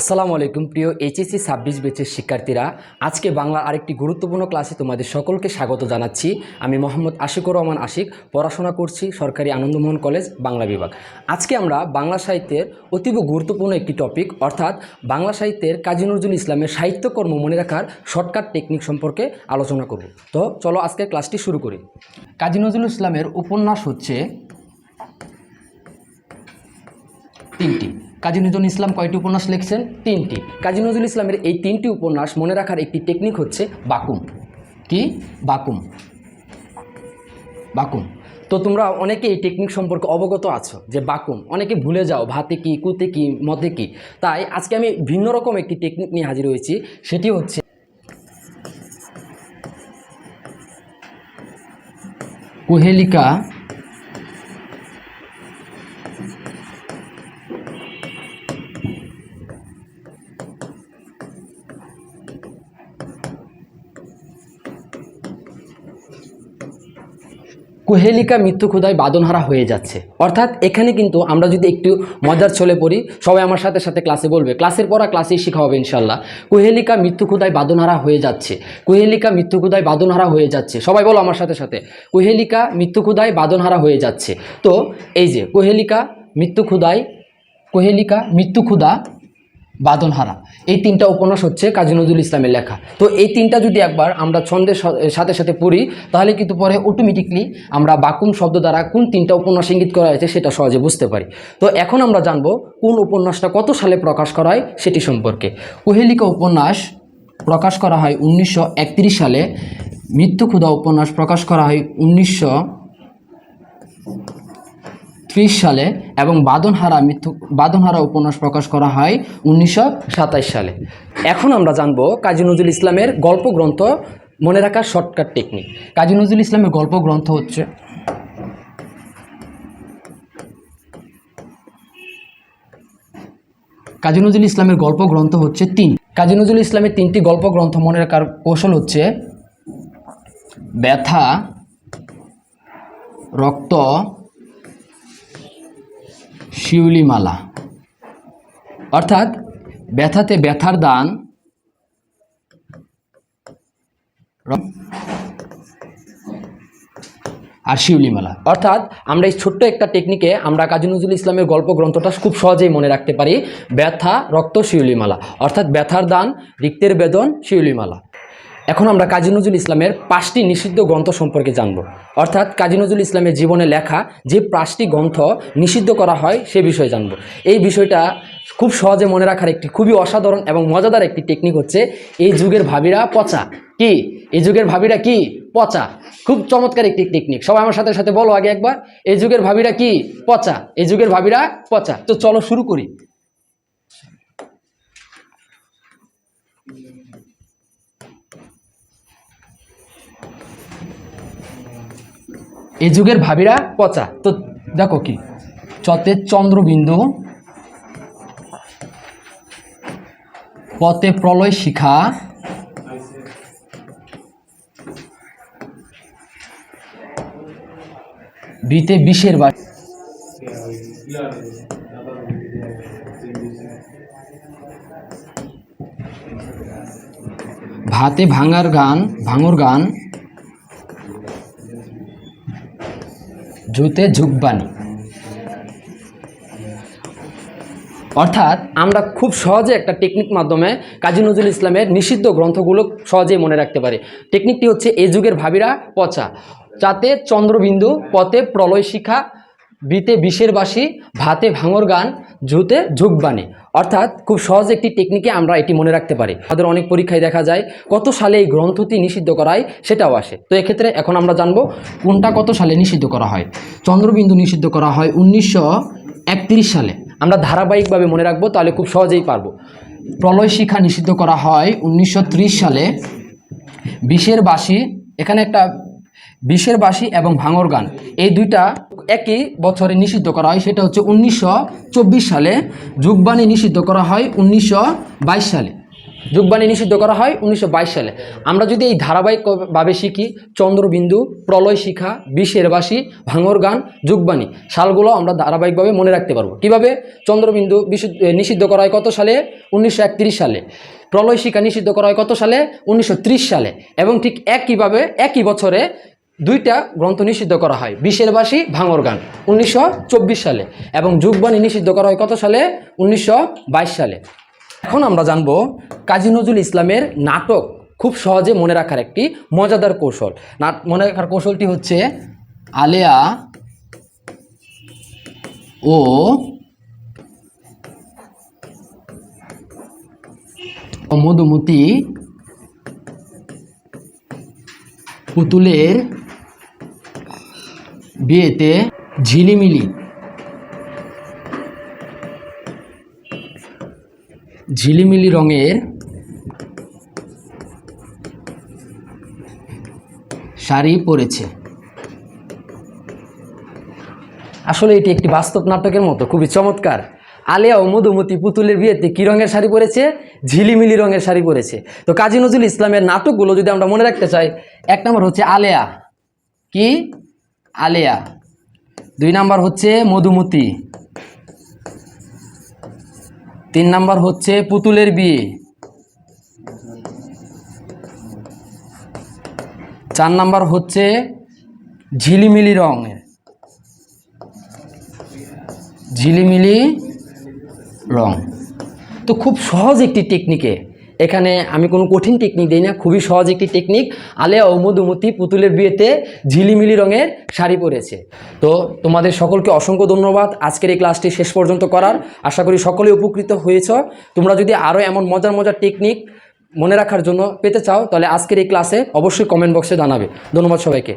আসসালামু আলাইকুম, প্রিয় এইচএসসি ছাব্বিশ বেচের শিক্ষার্থীরা। আজকে বাংলা আরেকটি গুরুত্বপূর্ণ ক্লাসে তোমাদের সকলকে স্বাগত জানাচ্ছি। আমি মোহাম্মদ আশিকুর রহমান আশিক, পড়াশোনা করছি সরকারি আনন্দমোহন কলেজ, বাংলা বিভাগ। আজকে আমরা বাংলা সাহিত্যের অতীব গুরুত্বপূর্ণ একটি টপিক অর্থাৎ বাংলা সাহিত্যের কাজী নজরুল ইসলামের সাহিত্যকর্ম মনে রাখার শর্টকাট টেকনিক সম্পর্কে আলোচনা করব। তো চলো আজকে ক্লাসটি শুরু করি। কাজী নজরুল ইসলামের উপন্যাস হচ্ছে তিনটি। কাজী নজরুল ইসলাম কয়টি উপন্যাস লিখছেন? তিনটি। কাজী নজরুল ইসলামের এই তিনটি উপন্যাস মনে রাখার একটি টেকনিক হচ্ছে বাকুম কি? বাকুম বাকুম তো তোমরা অনেকে এই টেকনিক সম্পর্কে অবগত আছো যে বাকুম অনেকে ভুলে যাও ভাতে কি, কুতে কি মতে কি। তাই আজকে আমি ভিন্ন রকম একটি টেকনিক নিয়ে হাজির হয়েছি, সেটি হচ্ছে কুহেলিকা কুহেলিকা মৃত্যু ক্ষুদায় বাদনহারা হয়ে যাচ্ছে। অর্থাৎ এখানে কিন্তু আমরা যদি একটু মজার ছলে পড়ি, সবাই আমার সাথে সাথে ক্লাসে বলবে। ক্লাসের পড়া ক্লাসেই শেখা হবে ইনশাল্লাহ কুহেলিকা মৃত্যু ক্ষুদায় বাদনহারা হয়ে যাচ্ছে। কুহেলিকা মৃত্যু ক্ষুদায় বাদনহারা হয়ে যাচ্ছে। সবাই বলো আমার সাথে সাথে। কুহেলিকা মৃত্যু ক্ষুদায় বাদনহারা হয়ে যাচ্ছে। তো এই যে, কুহেলিকা মৃত্যু ক্ষুদায় কুহেলিকা মৃত্যু ক্ষুদা বাদনহারা এই তিনটা উপন্যাস হচ্ছে কাজী নজরুল ইসলামের লেখা। তো এই তিনটা যদি একবার আমরা ছন্দের সাথে সাথে পড়ি, তাহলে কিন্তু পরে অটোমেটিকলি আমরা বাকুম শব্দ দ্বারা কোন তিনটা উপন্যাস ইঙ্গিত করা হয়েছে সেটা সহজে বুঝতে পারি। তো এখন আমরা জানব কোন উপন্যাসটা কত সালে প্রকাশ করা হয় সেটি সম্পর্কে। কুহেলিকা উপন্যাস প্রকাশ করা হয় উনিশশো একত্রিশ সালে। মৃত্যু ক্ষুধা উপন্যাস প্রকাশ করা হয় উনিশশো ত্রিশ সালে এবং বাদনহারা মৃত্যু, বাদনহারা উপন্যাস প্রকাশ করা হয় উনিশশো সালে। এখন আমরা জানব কাজী নজরুল ইসলামের গল্প গ্রন্থ মনে রাখার শর্টকাট টেকনিক কাজী নজরুল ইসলামের গল্প গ্রন্থ হচ্ছে কাজী নজরুল ইসলামের গল্প গ্রন্থ হচ্ছে তিন। কাজী নজরুল ইসলামের তিনটি গল্প গ্রন্থ মনে রাখার কৌশল হচ্ছে ব্যথা, রক্ত শিউলিমালা। অর্থাৎ ব্যথাতে ব্যথার দান আর শিউলিমালা। অর্থাৎ আমরা এই ছোট্ট একটা টেকনিকে আমরা কাজী নজরুল ইসলামের গল্প গ্রন্থটা খুব সহজেই মনে রাখতে পারি। ব্যথা, রক্ত, শিউলিমালা। অর্থাৎ ব্যথার দান, রিক্তের বেদন, শিউলিমালা। এখন আমরা কাজী নজরুল ইসলামের পাঁচটি নিষিদ্ধ গ্রন্থ সম্পর্কে জানব। অর্থাৎ কাজী নজরুল ইসলামের জীবনে লেখা যে পাঁচটি গ্রন্থ নিষিদ্ধ করা হয়, সে বিষয়ে জানব। এই বিষয়টা খুব সহজে মনে রাখার একটি খুবই অসাধারণ এবং মজাদার একটি টেকনিক হচ্ছে এই যুগের ভাবিরা পচা। কি? এই যুগের ভাবিরা কি? পচা। খুব চমৎকার একটি টেকনিক সবাই আমার সাথে সাথে বলো আগে একবার। এই যুগের ভাবিরা কি? পচা। এই যুগের ভাবিরা পচা। তো চলো শুরু করি। এই যুগের ভাবিরা পচা। তো দেখো কি, চতে চন্দ্রবিন্দু পথে প্রলয় শিখা, বিতে বিষের বাড়ি ভাতে ভাঙার গান, ভাঙর গান জুতে ঝুকবানি। অর্থাৎ আমরা খুব সহজে একটা টেকনিক মাধ্যমে কাজী নজরুল ইসলামের নিষিদ্ধ গ্রন্থগুলো সহজেই মনে রাখতে পারি। টেকনিকটি হচ্ছে এই যুগের ভাবিরা পচা চাতে চন্দ্রবিন্দু পথে প্রলয় শিখা, বিতে বিষের বাসি ভাতে ভাঙর গান ঝুতে ঝুকবানি। অর্থাৎ খুব সহজ একটি টেকনিকে আমরা এটি মনে রাখতে পারি। আমাদের অনেক পরীক্ষায় দেখা যায়, কত সালে এই গ্রন্থটি নিষিদ্ধ করা হয় সেটাও আসে। তো এক্ষেত্রে এখন আমরা জানব, কোনটা কত সালে নিষিদ্ধ করা হয়? চন্দ্রবিন্দু নিষিদ্ধ করা হয় উনিশশো একত্রিশ সালে। আমরা ধারাবাহিকভাবে মনে রাখব, তাহলে খুব সহজেই পারব। প্রলয় শিক্ষা নিষিদ্ধ করা হয় উনিশশো ত্রিশ সালে। বিষের বাসি এখানে একটা বিষের বাসি এবং ভাঙর গান। এই দুইটা একই বছরে নিষিদ্ধ করা হয়, সেটা হচ্ছে উনিশশো চব্বিশ সালে। যুগবাণী নিষিদ্ধ করা হয় উনিশশো বাইশ সালে। যুগবাণী নিষিদ্ধ করা হয় উনিশশো বাইশ সালে। আমরা যদি এই ধারাবাহিকভাবে শিখি, চন্দ্রবিন্দু, প্রলয় শিখা, বিষের বাসী, ভাঙর গান, যুগবাণী, সালগুলো আমরা ধারাবাহিকভাবে মনে রাখতে পারব। কীভাবে? চন্দ্রবিন্দু নিষিদ্ধ করা হয় কত সালে? উনিশশো একত্রিশ সালে। প্রলয় শিখা নিষিদ্ধ করা হয় কত সালে? উনিশশো ত্রিশ সালে। এবং ঠিক একইভাবে, একই বছরে দুইটা গ্রন্থ নিষিদ্ধ করা হয়। বিশের বাসী ভাঙর গান, উনিশশো চব্বিশ সালে। এবং যুগবাণী নিষিদ্ধ করা হয় কত সালে? উনিশশো বাইশ সালে। এখন আমরা জানব কাজী নজরুল ইসলামের নাটক খুব সহজে মনে রাখার একটি মজাদার কৌশল। না, মনে রাখার কৌশলটি হচ্ছে আলেয়া ও মধুমতি পুতুলের বিয়েতে ঝিলিমিলি। ঝিলিমিলি রঙের শাড়ি পরেছে। আসলে এটি একটি বাস্তব নাটকের মতো, খুবই চমৎকার। আলিয়া ও মধুমতি পুতুলের বিয়েতে কী রঙের শাড়ি পরেছে? ঝিলিমিলি রঙের শাড়ি পরেছে। তো কাজী নজরুল ইসলামের নাটকগুলো যদি আমরা মনে রাখতে চাই, এক নম্বর হচ্ছে আলেয়া। কি? আলেয়া। দুই নাম্বার হচ্ছে মধুমতি। তিন নাম্বার হচ্ছে পুতুলের বিয়ে। চার নাম্বার হচ্ছে ঝিলিমিলি রঙের। ঝিলিমিলি রং তো খুব সহজ একটি টেকনিকে এখানে আমি কোনো কঠিন টেকনিক দিই না, খুবই সহজ একটি টেকনিক আলেয়া ও মধুমতি পুতুলের বিয়েতে ঝিলিমিলি রঙের শাড়ি পরেছে। তো তোমাদের সকলকে অসংখ্য ধন্যবাদ। আজকের এই ক্লাসটি শেষ পর্যন্ত করার। আশা করি সকলে উপকৃত হয়েছ। তোমরা যদি আরও এমন মজার মজার টেকনিক মনে রাখার জন্য পেতে চাও, তাহলে আজকের এই ক্লাসে অবশ্যই কমেন্ট বক্সে জানাবে। ধন্যবাদ সবাইকে।